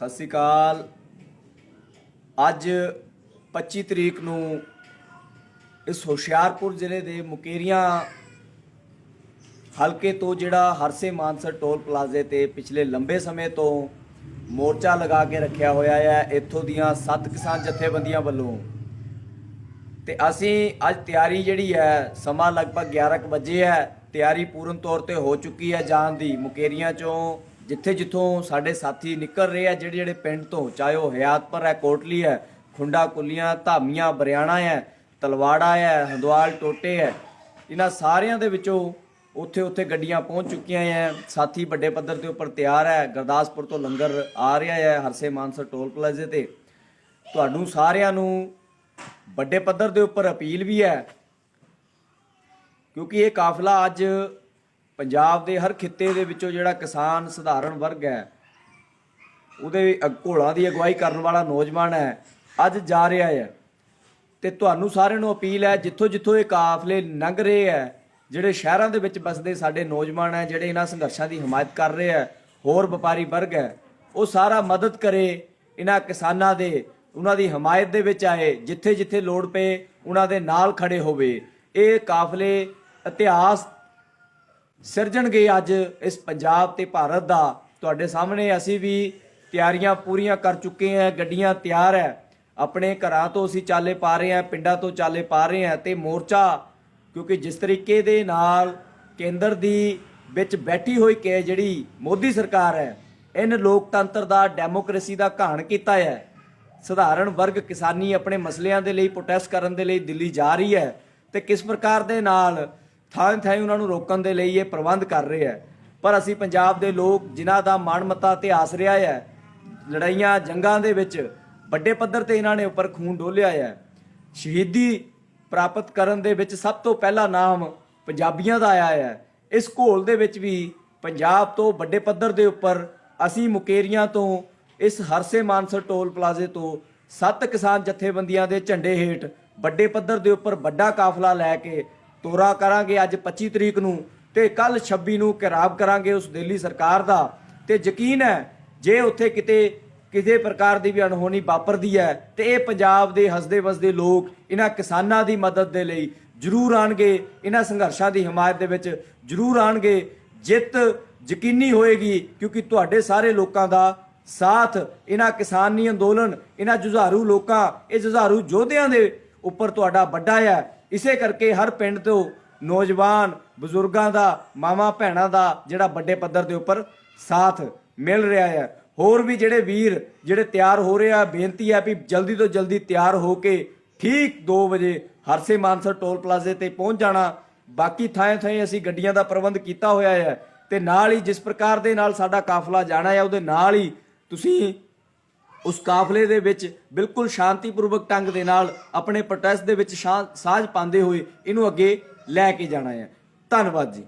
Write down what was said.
ਸਤਿ ਸ੍ਰੀ ਅਕਾਲ। ਅੱਜ 25 ਤਰੀਕ ਨੂੰ ਇਸ ਹੁਸ਼ਿਆਰਪੁਰ ਜ਼ਿਲ੍ਹੇ ਦੇ ਮੁਕੇਰੀਆਂ ਹਲਕੇ ਤੋਂ ਜਿਹੜਾ ਹਰਸੇ ਮਾਨਸਰ ਟੋਲ ਪਲਾਜ਼ੇ ਤੇ ਪਿਛਲੇ ਲੰਬੇ ਸਮੇਂ ਤੋਂ ਮੋਰਚਾ ਲਗਾ ਕੇ ਰੱਖਿਆ ਹੋਇਆ ਹੈ, ਇੱਥੋਂ ਦੀਆਂ ਸੱਤ ਕਿਸਾਨ ਜਥੇਬੰਦੀਆਂ ਵੱਲੋਂ। ਤੇ ਅਸੀਂ ਅੱਜ ਤਿਆਰੀ ਜਿਹੜੀ ਹੈ, ਸਮਾਂ ਲਗਭਗ 11 ਕੁ ਵਜੇ ਹੈ, ਤਿਆਰੀ ਪੂਰਨ ਤੌਰ ਤੇ ਹੋ ਚੁੱਕੀ ਹੈ ਜਾਣ ਦੀ ਮੁਕੇਰੀਆਂ ਚੋਂ। ਜਿੱਥੇ ਜਿੱਥੋਂ ਸਾਡੇ ਸਾਥੀ ਨਿਕਲ ਰਹੇ ਆ, ਜਿਹੜੇ ਜਿਹੜੇ ਪਿੰਡ ਤੋਂ, ਚਾਹੇ ਉਹ ਹਯਾਤਪੁਰ ਹੈ, ਕੋਟਲੀ ਹੈ, ਖੁੰਡਾ, ਕੁੱਲੀਆਂ, ਧਾਮੀਆਂ, ਬਰਿਆਣਾ ਹੈ, ਤਲਵਾੜਾ ਹੈ, ਹੰਦਵਾਲ ਟੋਟੇ ਹੈ, ਇਹਨਾਂ ਸਾਰਿਆਂ ਦੇ ਵਿੱਚੋਂ ਉੱਥੇ ਉੱਥੇ ਗੱਡੀਆਂ ਪਹੁੰਚ ਚੁੱਕੀਆਂ ਹੈ ਸਾਥੀ ਵੱਡੇ ਪੱਧਰ ਦੇ ਉੱਪਰ ਤਿਆਰ ਹੈ। ਗੁਰਦਾਸਪੁਰ ਤੋਂ ਲੰਗਰ ਆ ਰਿਹਾ ਹੈ, ਹਰਸੇ ਮਾਨਸਰ ਟੋਲ ਪਲਾਜ਼ੇ ਤੇ। ਤੁਹਾਨੂੰ ਸਾਰਿਆਂ ਨੂੰ ਵੱਡੇ ਪੱਧਰ ਦੇ ਉੱਪਰ ਅਪੀਲ ਵੀ ਹੈ, ਕਿਉਂਕਿ ਇਹ ਕਾਫਲਾ ਅੱਜ ਪੰਜਾਬ ਦੇ ਹਰ ਖਿੱਤੇ ਦੇ ਵਿੱਚੋਂ ਜਿਹੜਾ ਕਿਸਾਨ ਸਧਾਰਨ ਵਰਗ ਹੈ, ਉਹਦੇ ਅਗ- ਘੋਲਾਂ ਦੀ ਅਗਵਾਈ ਕਰਨ ਵਾਲਾ ਨੌਜਵਾਨ ਹੈ, ਅੱਜ ਜਾ ਰਿਹਾ ਹੈ। ਤੇ ਤੁਹਾਨੂੰ ਸਾਰਿਆਂ ਨੂੰ ਅਪੀਲ ਹੈ ਜਿੱਥੋਂ ਜਿੱਥੋਂ ਇਹ ਕਾਫਲੇ ਲੰਘ ਰਹੇ ਹੈ, ਜਿਹੜੇ ਸ਼ਹਿਰਾਂ ਦੇ ਵਿੱਚ ਵਸਦੇ ਸਾਡੇ ਨੌਜਵਾਨ ਹੈ, ਜਿਹੜੇ ਇਹਨਾਂ ਸੰਘਰਸ਼ਾਂ ਦੀ ਹਮਾਇਤ ਕਰ ਰਹੇ ਹੈ, ਹੋਰ ਵਪਾਰੀ ਵਰਗ ਹੈ, ਉਹ ਸਾਰਾ ਮਦਦ ਕਰੇ ਇਹਨਾਂ ਕਿਸਾਨਾਂ ਦੇ, ਉਹਨਾਂ ਦੀ ਹਮਾਇਤ ਦੇ ਵਿੱਚ ਆਏ ਜਿੱਥੇ ਜਿੱਥੇ ਲੋੜ ਪਏ, ਉਹਨਾਂ ਦੇ ਨਾਲ ਖੜੇ ਹੋਵੇ। ਇਹ ਕਾਫਲੇ ਇਤਿਹਾਸ ਸਿਰਜਣਗੇ ਅੱਜ ਇਸ ਪੰਜਾਬ ਤੇ ਭਾਰਤ ਦਾ। ਤੁਹਾਡੇ ਸਾਹਮਣੇ ਅਸੀਂ ਵੀ ਤਿਆਰੀਆਂ ਪੂਰੀਆਂ ਕਰ ਚੁੱਕੇ ਹਾਂ, ਗੱਡੀਆਂ ਤਿਆਰ ਹੈ। ਆਪਣੇ ਘਰਾਂ ਤੋਂ ਅਸੀਂ ਚਾਲੇ ਪਾ ਰਹੇ ਹਾਂ, ਪਿੰਡਾਂ ਤੋਂ ਚਾਲੇ ਪਾ ਰਹੇ ਹਾਂ ਤੇ ਮੋਰਚਾ, ਕਿਉਂਕਿ ਜਿਸ ਤਰੀਕੇ ਦੇ ਨਾਲ ਕੇਂਦਰ ਦੀ ਵਿੱਚ ਬੈਠੀ ਹੋਈ ਕਿ ਜਿਹੜੀ ਮੋਦੀ ਸਰਕਾਰ ਹੈ, ਇਹਨ ਲੋਕਤੰਤਰ ਦਾ, ਡੈਮੋਕ੍ਰੇਸੀ ਦਾ ਘਾਣ ਕੀਤਾ ਹੈ। ਸਧਾਰਨ ਵਰਗ ਕਿਸਾਨੀ ਆਪਣੇ ਮਸਲਿਆਂ ਦੇ ਲਈ ਪ੍ਰੋਟੈਸਟ ਕਰਨ ਦੇ ਲਈ ਦਿੱਲੀ ਜਾ ਰਹੀ ਹੈ ਤੇ ਕਿਸ ਪ੍ਰਕਾਰ ਦੇ ਨਾਲ ਥਾਂ ਥਾਂ ਉਹਨਾਂ ਨੂੰ ਰੋਕਣ ਦੇ ਲਈ ਇਹ ਪ੍ਰਬੰਧ ਕਰ ਰਹੇ ਹੈ। ਪਰ ਅਸੀਂ ਪੰਜਾਬ ਦੇ ਲੋਕ ਜਿਨ੍ਹਾਂ ਦਾ ਮਾਣਮੱਤਾ ਇਤਿਹਾਸ ਰਿਹਾ ਹੈ, ਲੜਾਈਆਂ, ਜੰਗਾਂ ਦੇ ਵਿੱਚ ਵੱਡੇ ਪੱਧਰ ਤੇ ਇਹਨਾਂ ਨੇ ਉੱਪਰ ਖੂਨ ਡੋਲਿਆ ਹੈ। ਸ਼ਹੀਦੀ ਪ੍ਰਾਪਤ ਕਰਨ ਦੇ ਵਿੱਚ ਸਭ ਤੋਂ ਪਹਿਲਾ ਨਾਮ ਪੰਜਾਬੀਆਂ ਦਾ ਆਇਆ ਹੈ। ਇਸ ਘੋਲ ਦੇ ਵਿੱਚ ਵੀ ਪੰਜਾਬ ਤੋਂ ਵੱਡੇ ਪੱਧਰ ਦੇ ਉੱਪਰ ਅਸੀਂ ਮੁਕੇਰੀਆਂ ਤੋਂ ਇਸ ਹਰਸੇ ਮਾਨਸਰ ਟੋਲ ਪਲਾਜ਼ੇ ਤੋਂ ਸੱਤ ਕਿਸਾਨ ਜਥੇਬੰਦੀਆਂ ਦੇ ਝੰਡੇ ਹੇਠ ਵੱਡੇ ਪੱਧਰ ਦੇ ਉੱਪਰ ਵੱਡਾ ਕਾਫਲਾ ਲੈ ਕੇ ਤੋਰਾ ਕਰਾਂਗੇ ਅੱਜ 25 ਤਰੀਕ ਨੂੰ ਤੇ ਕੱਲ 26 ਨੂੰ ਘਿਰਾਵ ਕਰਾਂਗੇ ਉਸ ਦਿੱਲੀ ਸਰਕਾਰ ਦਾ। ਤੇ ਯਕੀਨ ਹੈ, ਜੇ ਉੱਥੇ ਕਿਤੇ ਕਿਸੇ ਪ੍ਰਕਾਰ ਦੀ ਵੀ ਅਣਹੋਣੀ ਵਾਪਰਦੀ ਹੈ, ਤੇ ਇਹ ਪੰਜਾਬ ਦੇ ਹੱਸਦੇ ਵਸਦੇ ਲੋਕ ਇਹਨਾਂ ਕਿਸਾਨਾਂ ਦੀ ਮਦਦ ਦੇ ਲਈ ਜ਼ਰੂਰ ਆਣਗੇ ਇਹਨਾਂ ਸੰਘਰਸ਼ਾਂ ਦੀ ਹਮਾਇਤ ਦੇ ਵਿੱਚ ਜ਼ਰੂਰ ਆਣਗੇ ਜਿੱਤ ਯਕੀਨੀ ਹੋਏਗੀ, ਕਿਉਂਕਿ ਤੁਹਾਡੇ ਸਾਰੇ ਲੋਕਾਂ ਦਾ ਸਾਥ, ਇਹਨਾਂ ਕਿਸਾਨੀ ਅੰਦੋਲਨ, ਇਹਨਾਂ ਜੁਝਾਰੂ ਲੋਕਾਂ, ਇਹ ਜੁਝਾਰੂ ਯੋਧਿਆਂ ਦੇ ਉੱਪਰ ਤੁਹਾਡਾ ਵੱਡਾ ਹੈ। ਇਸੇ ਕਰਕੇ ਹਰ ਪਿੰਡ ਤੋਂ ਨੌਜਵਾਨ ਬਜ਼ੁਰਗਾਂ ਦਾ ਮਾਮਾ ਭੈਣਾਂ ਦਾ ਜਿਹੜਾ ਵੱਡੇ ਪੱਧਰ ਦੇ ਉੱਪਰ ਸਾਥ ਮਿਲ ਰਿਹਾ ਹੈ। ਹੋਰ ਵੀ ਜਿਹੜੇ ਵੀਰ ਜਿਹੜੇ ਤਿਆਰ ਹੋ ਰਹੇ ਆ, ਬੇਨਤੀ ਹੈ ਵੀ ਜਲਦੀ ਤੋਂ ਜਲਦੀ ਤਿਆਰ ਹੋ ਕੇ ਠੀਕ 2 ਵਜੇ ਹਰਸੇ ਮਾਨਸਰ ਟੋਲ ਪਲਾਜ਼ੇ ਤੇ ਪਹੁੰਚ ਜਾਣਾ। ਬਾਕੀ ਥਾਂ ਥਾਂ ਅਸੀਂ ਗੱਡੀਆਂ ਦਾ ਪ੍ਰਬੰਧ ਕੀਤਾ ਹੋਇਆ ਹੈ ਤੇ ਨਾਲ ਹੀ ਜਿਸ ਪ੍ਰਕਾਰ ਦੇ ਨਾਲ ਸਾਡਾ ਕਾਫਲਾ ਜਾਣਾ ਹੈ, ਉਹਦੇ ਨਾਲ ਹੀ ਤੁਸੀਂ ਉਸ ਕਾਫਲੇ ਦੇ ਵਿੱਚ ਬਿਲਕੁਲ ਸ਼ਾਂਤੀਪੂਰਵਕ ਢੰਗ ਦੇ ਨਾਲ ਆਪਣੇ ਪ੍ਰੋਟੈਸਟ ਦੇ ਵਿੱਚ ਸਾਂਝ ਸਾਝ ਪਾਉਂਦੇ ਹੋਏ ਇਹਨੂੰ ਅੱਗੇ ਲੈ ਕੇ ਜਾਣਾ ਹੈ। ਧੰਨਵਾਦ ਜੀ।